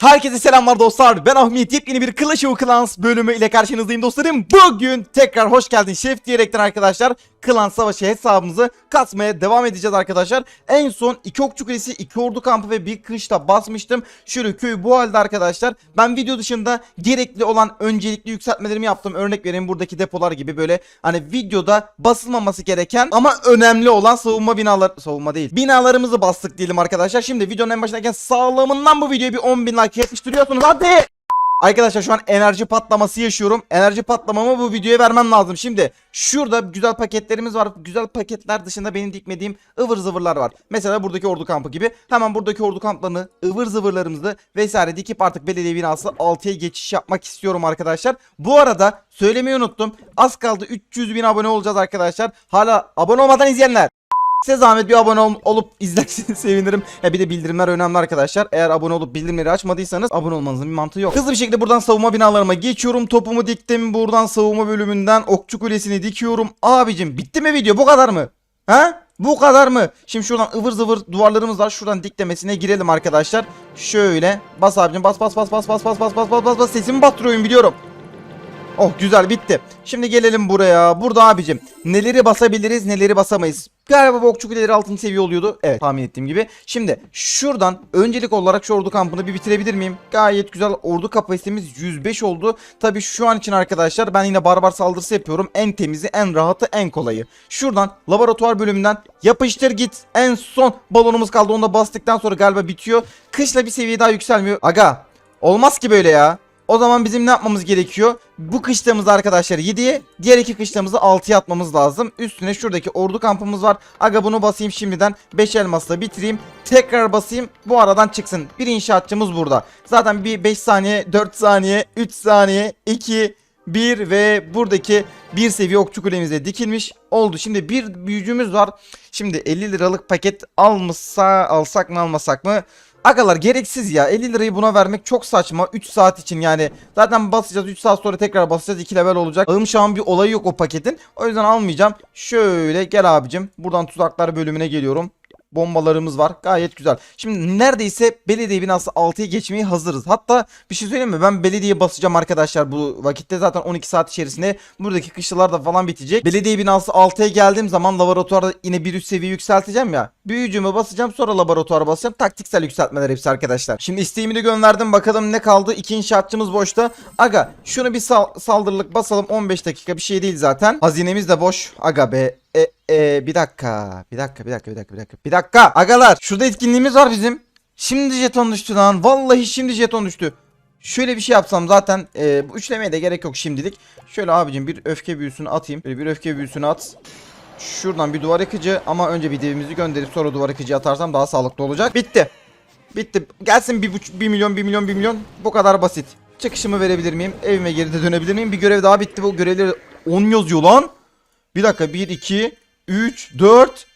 Herkese selamlar dostlar. Ben Ahmet. Yepyeni bir Clash of Clans bölümü ile karşınızdayım dostlarım. Bugün tekrar hoş geldin şef diyerekten arkadaşlar Klan Savaşı hesabımızı kasmaya devam edeceğiz arkadaşlar. En son iki okçu kulesi, iki ordu kampı ve bir kışla basmıştım. Şöyle köy bu halde arkadaşlar. Ben video dışında gerekli olan öncelikli yükseltmelerimi yaptım. Örnek vereyim buradaki depolar gibi böyle hani videoda basılmaması gereken ama önemli olan savunma binalar savunma değil. Binalarımızı bastık diyelim arkadaşlar. Şimdi videonun en başındayken sağlamından bu videoya bir 10 bin like yapıştırıyorsunuz. Hadi! Arkadaşlar şu an enerji patlaması yaşıyorum. Enerji patlamamı bu videoya vermem lazım. Şimdi şurada güzel paketlerimiz var. Güzel paketler dışında benim dikmediğim ıvır zıvırlar var. Mesela buradaki ordu kampı gibi. Hemen buradaki ordu kamplarını, ıvır zıvırlarımızı vesaire dikip artık belediye binası 6'ya geçiş yapmak istiyorum arkadaşlar. Bu arada söylemeyi unuttum. Az kaldı 300 bin abone olacağız arkadaşlar. Hala abone olmadan izleyenler. Size zahmet bir abone ol- olup izlerseniz sevinirim. Ya bir de bildirimler önemli arkadaşlar. Eğer abone olup bildirimleri açmadıysanız abone olmanızın bir mantığı yok. Hızlı bir şekilde buradan savunma binalarıma geçiyorum. Topumu diktim. Buradan savunma bölümünden okçu kulesini dikiyorum. Abicim bitti mi video? Bu kadar mı? Ha? Bu kadar mı? Şimdi şuradan ıvır zıvır duvarlarımız var. Şuradan diklemesine girelim arkadaşlar. Şöyle. Bas abicim bas bas bas bas bas bas bas bas bas bas bas sesimi batırıyorum biliyorum. Oh güzel bitti. Şimdi gelelim buraya. Burada abicim neleri basabiliriz neleri basamayız. Galiba okçu kuleleri 6. seviye oluyordu. Evet tahmin ettiğim gibi. Şimdi şuradan öncelik olarak şu ordu kampını bir bitirebilir miyim? Gayet güzel ordu kapasitemiz 105 oldu. Tabi şu an için arkadaşlar ben yine barbar saldırısı yapıyorum. En temizi, en rahatı, en kolayı. Şuradan laboratuvar bölümünden yapıştır git. En son balonumuz kaldı. Onu da bastıktan sonra galiba bitiyor. Kışla bir seviye daha yükselmiyor. Aga olmaz ki böyle ya. O zaman bizim ne yapmamız gerekiyor? Bu kışlamızı arkadaşlar 7'ye, diğer iki kışlamızı 6'ya atmamız lazım. Üstüne şuradaki ordu kampımız var. Aga bunu basayım şimdiden. 5 elmasla bitireyim. Tekrar basayım. Bu aradan çıksın. Bir inşaatçımız burada. Zaten bir 5 saniye, 4 saniye, 3 saniye, 2, 1 ve buradaki bir seviye okçu kulemize dikilmiş oldu. Şimdi bir büyücümüz var. Şimdi 50 liralık paket almışsa alsak mı almasak mı? Agalar gereksiz ya. 50 lirayı buna vermek çok saçma. 3 saat için yani. Zaten basacağız 3 saat sonra tekrar basacağız. 2 level olacak. Ağım şu bir olayı yok o paketin. O yüzden almayacağım. Şöyle gel abicim. Buradan tuzaklar bölümüne geliyorum. Bombalarımız var. Gayet güzel. Şimdi neredeyse belediye binası 6'ya geçmeye hazırız. Hatta bir şey söyleyeyim mi? Ben belediyeye basacağım arkadaşlar bu vakitte. Zaten 12 saat içerisinde buradaki kışlalar da falan bitecek. Belediye binası 6'ya geldiğim zaman laboratuvarda yine bir üst seviye yükselteceğim ya. Büyücümü basacağım sonra laboratuvara basacağım. Taktiksel yükseltmeler hepsi arkadaşlar. Şimdi isteğimi de gönderdim. Bakalım ne kaldı? İki inşaatçımız boşta. Aga şunu bir sal- saldırılık basalım. 15 dakika bir şey değil zaten. Hazinemiz de boş. Aga be. E, e, bir dakika. Bir dakika, bir dakika, bir dakika, bir dakika. Bir dakika. Agalar, şurada etkinliğimiz var bizim. Şimdi jeton düştü lan. Vallahi şimdi jeton düştü. Şöyle bir şey yapsam zaten e, bu üçlemeye de gerek yok şimdilik. Şöyle abicim bir öfke büyüsünü atayım. Böyle bir öfke büyüsünü at. Şuradan bir duvar yıkıcı ama önce bir devimizi gönderip sonra duvar yıkıcı atarsam daha sağlıklı olacak. Bitti. Bitti. Gelsin bir, buçuk, bir milyon, bir milyon, bir milyon. Bu kadar basit. Çıkışımı verebilir miyim? Evime geri de dönebilir miyim? Bir görev daha bitti. Bu görevleri 10 yazıyor lan. Bir dakika 1 2 3 4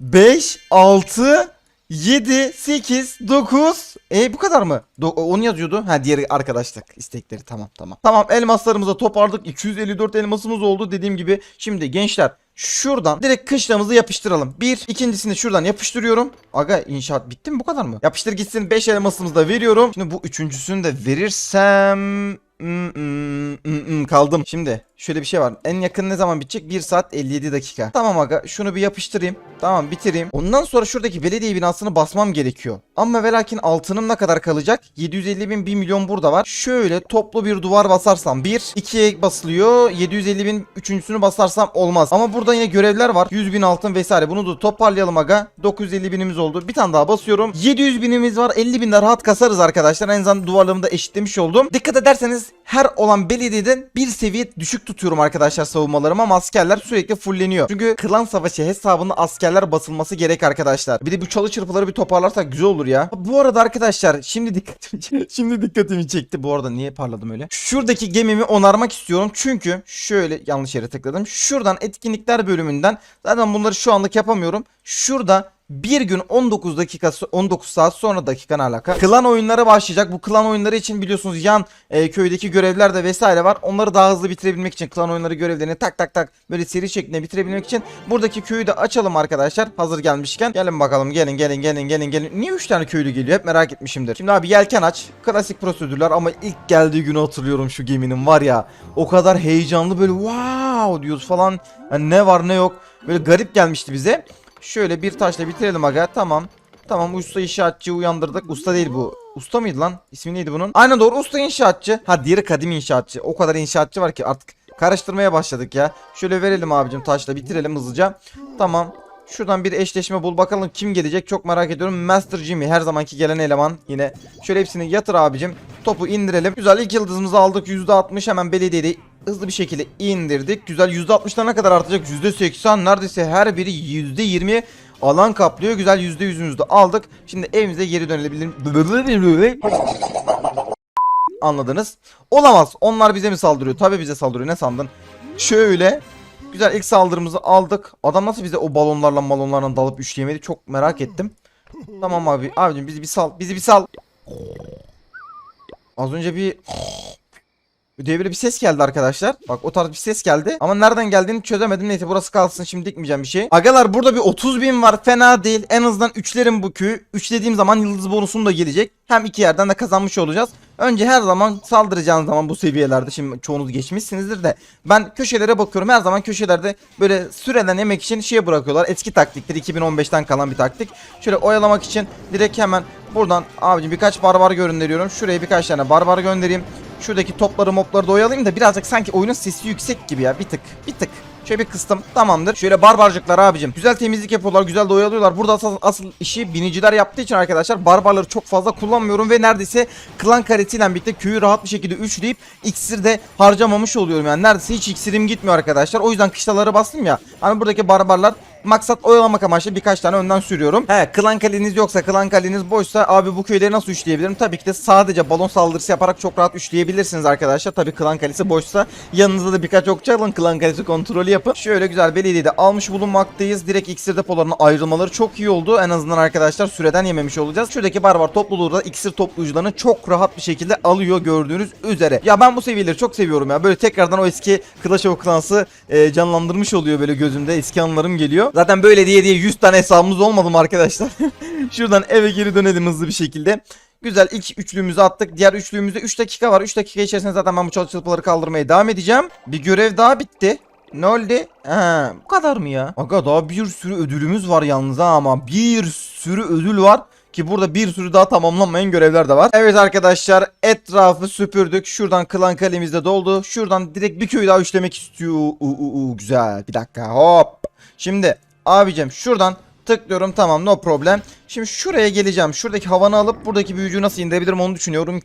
5 6 7 8 9 E bu kadar mı? Do 10 yazıyordu. Ha diğeri arkadaşlık istekleri tamam tamam. Tamam elmaslarımızı toparladık. 254 elmasımız oldu dediğim gibi. Şimdi gençler şuradan direkt kışlamızı yapıştıralım. Bir ikincisini şuradan yapıştırıyorum. Aga inşaat bitti mi bu kadar mı? Yapıştır gitsin 5 elmasımızı da veriyorum. Şimdi bu üçüncüsünü de verirsem Hmm, hmm, hmm, hmm, kaldım. Şimdi şöyle bir şey var. En yakın ne zaman bitecek? 1 saat 57 dakika. Tamam aga şunu bir yapıştırayım. Tamam bitireyim. Ondan sonra şuradaki belediye binasını basmam gerekiyor. Ama ve lakin altınım ne kadar kalacak? 750 bin 1 milyon burada var. Şöyle toplu bir duvar basarsam 1, 2'ye basılıyor. 750 bin üçüncüsünü basarsam olmaz. Ama burada yine görevler var. 100 bin altın vesaire. Bunu da toparlayalım aga. 950 binimiz oldu. Bir tane daha basıyorum. 700 binimiz var. 50 bin rahat kasarız arkadaşlar. En azından duvarlarımı da eşitlemiş oldum. Dikkat ederseniz her olan belediyeden bir seviye düşük tutuyorum arkadaşlar savunmalarımı ama askerler sürekli fulleniyor. Çünkü klan savaşı hesabında askerler basılması gerek arkadaşlar. Bir de bu çalı çırpıları bir toparlarsak güzel olur ya. Bu arada arkadaşlar şimdi dikkatimi şimdi dikkatimi çekti. Bu arada niye parladım öyle? Şuradaki gemimi onarmak istiyorum. Çünkü şöyle yanlış yere tıkladım. Şuradan etkinlikler bölümünden zaten bunları şu anlık yapamıyorum. Şurada bir gün 19 dakika 19 saat sonra dakika ne alaka? Klan oyunları başlayacak. Bu klan oyunları için biliyorsunuz yan e, köydeki görevler de vesaire var. Onları daha hızlı bitirebilmek için klan oyunları görevlerini tak tak tak böyle seri şeklinde bitirebilmek için buradaki köyü de açalım arkadaşlar. Hazır gelmişken. Gelin bakalım gelin gelin gelin gelin gelin. Niye 3 tane köylü geliyor? Hep merak etmişimdir. Şimdi abi yelken aç. Klasik prosedürler ama ilk geldiği günü hatırlıyorum şu geminin var ya. O kadar heyecanlı böyle wow diyoruz falan. Yani ne var ne yok. Böyle garip gelmişti bize. Şöyle bir taşla bitirelim aga. Tamam. Tamam usta inşaatçıyı uyandırdık. Usta değil bu. Usta mıydı lan? İsmi neydi bunun? Aynen doğru usta inşaatçı. Ha diğeri kadim inşaatçı. O kadar inşaatçı var ki artık karıştırmaya başladık ya. Şöyle verelim abicim taşla bitirelim hızlıca. Tamam. Şuradan bir eşleşme bul bakalım kim gelecek çok merak ediyorum. Master Jimmy her zamanki gelen eleman yine. Şöyle hepsini yatır abicim. Topu indirelim. Güzel ilk yıldızımızı aldık. %60 hemen belediyede hızlı bir şekilde indirdik. Güzel %60'dan ne kadar artacak? %80 neredeyse her biri %20 alan kaplıyor. Güzel %100'ümüzü de aldık. Şimdi evimize geri dönelim. Anladınız. Olamaz. Onlar bize mi saldırıyor? Tabii bize saldırıyor. Ne sandın? Şöyle. Güzel ilk saldırımızı aldık. Adam nasıl bize o balonlarla balonlarla dalıp üçleyemedi? Çok merak ettim. Tamam abi. Abicim bizi bir sal. Bizi bir sal. Az önce bir diye bir ses geldi arkadaşlar. Bak o tarz bir ses geldi. Ama nereden geldiğini çözemedim. Neyse burası kalsın. Şimdi dikmeyeceğim bir şey. Agalar burada bir 30 bin var. Fena değil. En azından üçlerim bu köyü. Üçlediğim zaman yıldız bonusum da gelecek. Hem iki yerden de kazanmış olacağız. Önce her zaman saldıracağınız zaman bu seviyelerde şimdi çoğunuz geçmişsinizdir de ben köşelere bakıyorum her zaman köşelerde böyle süreden yemek için şey bırakıyorlar eski taktiktir 2015'ten kalan bir taktik şöyle oyalamak için direkt hemen buradan abicim birkaç barbar gönderiyorum şuraya birkaç tane barbar göndereyim şuradaki topları mopları da oyalayayım da birazcık sanki oyunun sesi yüksek gibi ya bir tık bir tık Şöyle bir kıstım. Tamamdır. Şöyle barbarcıklar abicim. Güzel temizlik yapıyorlar. Güzel de oyalıyorlar. Burada asıl, asıl işi biniciler yaptığı için arkadaşlar barbarları çok fazla kullanmıyorum ve neredeyse klan karesiyle birlikte köyü rahat bir şekilde üçleyip iksir de harcamamış oluyorum. Yani neredeyse hiç iksirim gitmiyor arkadaşlar. O yüzden kışlaları bastım ya. Hani buradaki barbarlar maksat oyalamak amaçlı birkaç tane önden sürüyorum. He klan kaleniz yoksa klan kaleniz boşsa abi bu köyleri nasıl üçleyebilirim? Tabii ki de sadece balon saldırısı yaparak çok rahat üçleyebilirsiniz arkadaşlar. Tabii klan kalesi boşsa yanınızda da birkaç okçu alın klan kalesi kontrolü yapın. Şöyle güzel belediyede almış bulunmaktayız. Direkt iksir depolarının ayrılmaları çok iyi oldu. En azından arkadaşlar süreden yememiş olacağız. Şuradaki barbar topluluğu da iksir toplayıcılarını çok rahat bir şekilde alıyor gördüğünüz üzere. Ya ben bu seviyeleri çok seviyorum ya. Böyle tekrardan o eski Clash of Clans'ı e, canlandırmış oluyor böyle gözümde. Eski anılarım geliyor. Zaten böyle diye diye 100 tane hesabımız olmadı mı arkadaşlar? Şuradan eve geri dönelim hızlı bir şekilde. Güzel ilk üçlüğümüzü attık. Diğer üçlüğümüzde 3 dakika var. 3 dakika içerisinde zaten ben bu çalışmaları kaldırmaya devam edeceğim. Bir görev daha bitti. Ne oldu? Ha, bu kadar mı ya? Aga daha bir sürü ödülümüz var yalnız ama bir sürü ödül var. Ki burada bir sürü daha tamamlanmayan görevler de var. Evet arkadaşlar etrafı süpürdük. Şuradan klan kalemiz de doldu. Şuradan direkt bir köy daha üçlemek istiyor. Uu, uu, uu, güzel bir dakika hop. Şimdi abicim şuradan tıklıyorum tamam no problem. Şimdi şuraya geleceğim. Şuradaki havanı alıp buradaki büyücüyü nasıl indirebilirim onu düşünüyorum.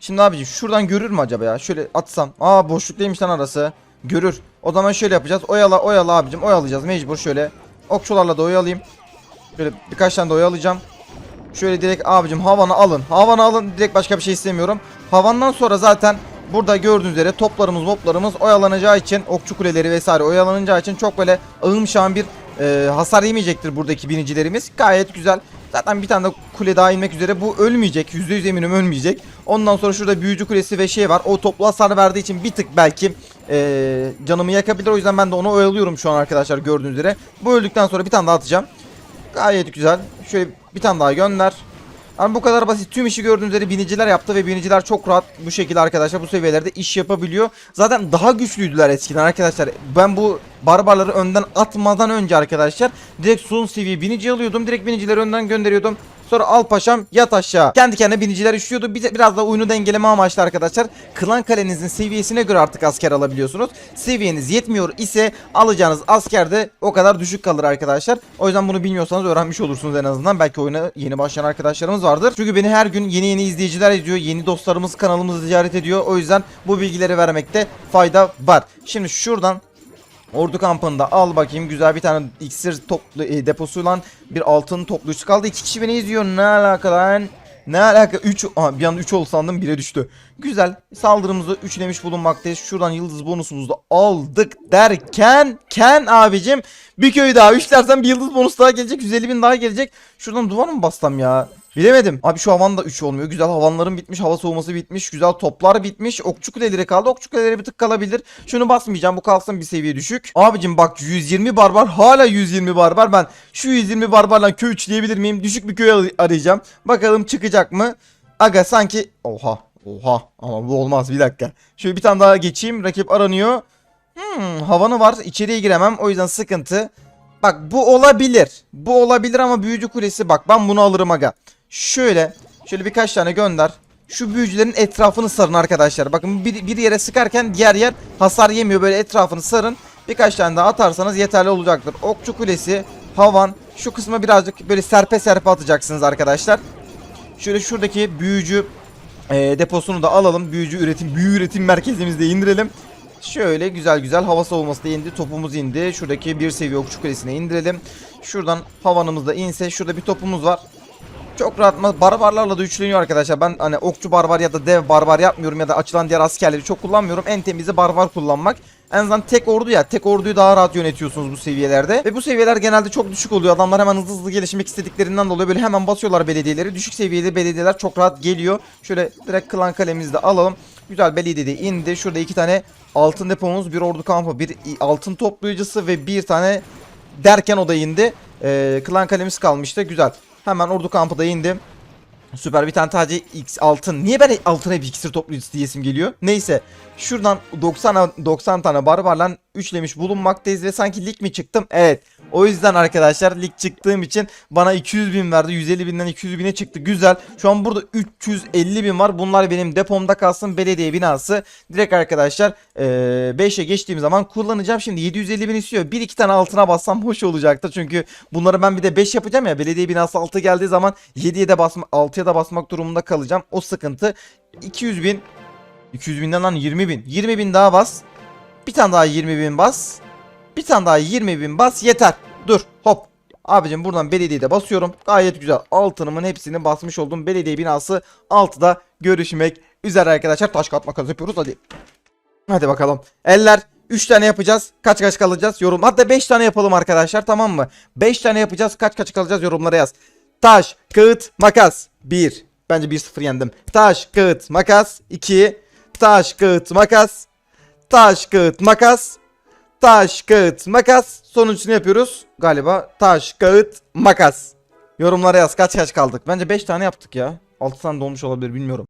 Şimdi abicim şuradan görür mü acaba ya? Şöyle atsam. Aa boşluktaymış lan arası. Görür. O zaman şöyle yapacağız. Oyala oyala abicim oyalayacağız mecbur şöyle. Okçularla da oyalayayım. Şöyle birkaç tane de oyalayacağım. Şöyle direkt abicim havanı alın. Havanı alın. Direkt başka bir şey istemiyorum. Havandan sonra zaten burada gördüğünüz üzere toplarımız moplarımız oyalanacağı için okçu kuleleri vesaire oyalanacağı için çok böyle ığım şan bir e, hasar yemeyecektir buradaki binicilerimiz. Gayet güzel. Zaten bir tane de kule daha inmek üzere. Bu ölmeyecek. %100 eminim ölmeyecek. Ondan sonra şurada büyücü kulesi ve şey var. O toplu hasar verdiği için bir tık belki e, canımı yakabilir. O yüzden ben de onu oyalıyorum şu an arkadaşlar gördüğünüz üzere. Bu öldükten sonra bir tane daha atacağım. Gayet güzel. Şöyle bir tane daha gönder. Yani bu kadar basit. Tüm işi gördüğünüz üzere biniciler yaptı ve biniciler çok rahat bu şekilde arkadaşlar bu seviyelerde iş yapabiliyor. Zaten daha güçlüydüler eskiden arkadaşlar. Ben bu barbarları önden atmadan önce arkadaşlar direkt son seviye binici alıyordum. Direkt binicileri önden gönderiyordum. Sonra al paşam yat aşağı. Kendi kendine biniciler üşüyordu. Biraz da oyunu dengeleme amaçlı arkadaşlar. Klan kalenizin seviyesine göre artık asker alabiliyorsunuz. Seviyeniz yetmiyor ise alacağınız asker de o kadar düşük kalır arkadaşlar. O yüzden bunu bilmiyorsanız öğrenmiş olursunuz en azından. Belki oyuna yeni başlayan arkadaşlarımız vardır. Çünkü beni her gün yeni yeni izleyiciler izliyor. Yeni dostlarımız kanalımızı ziyaret ediyor. O yüzden bu bilgileri vermekte fayda var. Şimdi şuradan Ordu kampında al bakayım güzel bir tane iksir toplu e, deposuyla bir altın toplayıcısı kaldı. İki kişi beni izliyor ne alaka lan? Ne alaka 3 Aha, bir anda 3 oldu sandım 1'e düştü. Güzel. Saldırımızı üçlemiş bulunmaktayız. Şuradan yıldız bonusumuzu da aldık derken Ken abicim bir köy daha üçlersen bir yıldız bonus daha gelecek 150 bin daha gelecek. Şuradan duvar mı bassam ya? Bilemedim. Abi şu havan da 3 olmuyor. Güzel havanların bitmiş. Hava soğuması bitmiş. Güzel toplar bitmiş. Okçu kuleleri kaldı. Okçu kuleleri bir tık kalabilir. Şunu basmayacağım. Bu kalsın bir seviye düşük. Abicim bak 120 barbar. Hala 120 barbar. Ben şu 120 barbarla köy üçleyebilir miyim? Düşük bir köy ar- arayacağım. Bakalım çıkacak mı? Aga sanki... Oha. Oha. Ama bu olmaz. Bir dakika. Şöyle bir tane daha geçeyim. Rakip aranıyor. Hmm, havanı var. İçeriye giremem. O yüzden sıkıntı. Bak bu olabilir. Bu olabilir ama büyücü kulesi bak ben bunu alırım aga. Şöyle şöyle birkaç tane gönder. Şu büyücülerin etrafını sarın arkadaşlar. Bakın bir, bir yere sıkarken diğer yer hasar yemiyor. Böyle etrafını sarın. Birkaç tane daha atarsanız yeterli olacaktır. Okçu kulesi, havan. Şu kısma birazcık böyle serpe serpe atacaksınız arkadaşlar. Şöyle şuradaki büyücü e, deposunu da alalım. Büyücü üretim, büyü üretim merkezimizde indirelim. Şöyle güzel güzel hava savunması da indi. Topumuz indi. Şuradaki bir seviye okçu kulesine indirelim. Şuradan havanımız da inse. Şurada bir topumuz var. Çok rahat barbarlarla da üçleniyor arkadaşlar. Ben hani okçu barbar ya da dev barbar yapmıyorum ya da açılan diğer askerleri çok kullanmıyorum. En temizi barbar kullanmak. En azından tek ordu ya. Tek orduyu daha rahat yönetiyorsunuz bu seviyelerde. Ve bu seviyeler genelde çok düşük oluyor. Adamlar hemen hızlı hızlı gelişmek istediklerinden dolayı böyle hemen basıyorlar belediyeleri. Düşük seviyeli belediyeler çok rahat geliyor. Şöyle direkt klan kalemizi de alalım. Güzel belediye de indi. Şurada iki tane altın depomuz, bir ordu kampı, bir altın toplayıcısı ve bir tane derken o da indi. Ee, klan kalemiz kalmıştı. Güzel. Hemen ordu kampı da indi. Süper bir tane tacı X altın. Niye ben altın hep iksir toplayıcısı diyesim geliyor? Neyse. Şuradan 90 90 tane barbarla üçlemiş bulunmaktayız ve sanki lig mi çıktım? Evet. O yüzden arkadaşlar lig çıktığım için bana 200 bin verdi. 150 binden 200 bine çıktı. Güzel. Şu an burada 350 bin var. Bunlar benim depomda kalsın. Belediye binası. Direkt arkadaşlar 5'e geçtiğim zaman kullanacağım. Şimdi 750 bin istiyor. Bir iki tane altına bassam hoş olacaktı. Çünkü bunları ben bir de 5 yapacağım ya. Belediye binası 6 geldiği zaman 7'ye de basma 6'ya da basmak durumunda kalacağım. O sıkıntı. 200 bin 200 binden lan 20 bin. 20 bin daha bas. Bir tane daha 20 bin bas. Bir tane daha 20 bin bas yeter. Dur hop. Abicim buradan belediyede basıyorum. Gayet güzel. Altınımın hepsini basmış oldum. Belediye binası 6'da görüşmek üzere arkadaşlar. Taş kat makas yapıyoruz hadi. Hadi bakalım. Eller 3 tane yapacağız. Kaç kaç kalacağız? Yorum. Hatta 5 tane yapalım arkadaşlar tamam mı? 5 tane yapacağız. Kaç kaç kalacağız yorumlara yaz. Taş, kağıt, makas. 1. Bence 1-0 yendim. Taş, kağıt, makas. 2. Taş, kağıt, makas. Taş, kağıt, makas. Taş, kağıt, makas. Sonuncusunu yapıyoruz. Galiba taş, kağıt, makas. Yorumlara yaz kaç kaç kaldık. Bence 5 tane yaptık ya. 6 tane dolmuş olabilir bilmiyorum.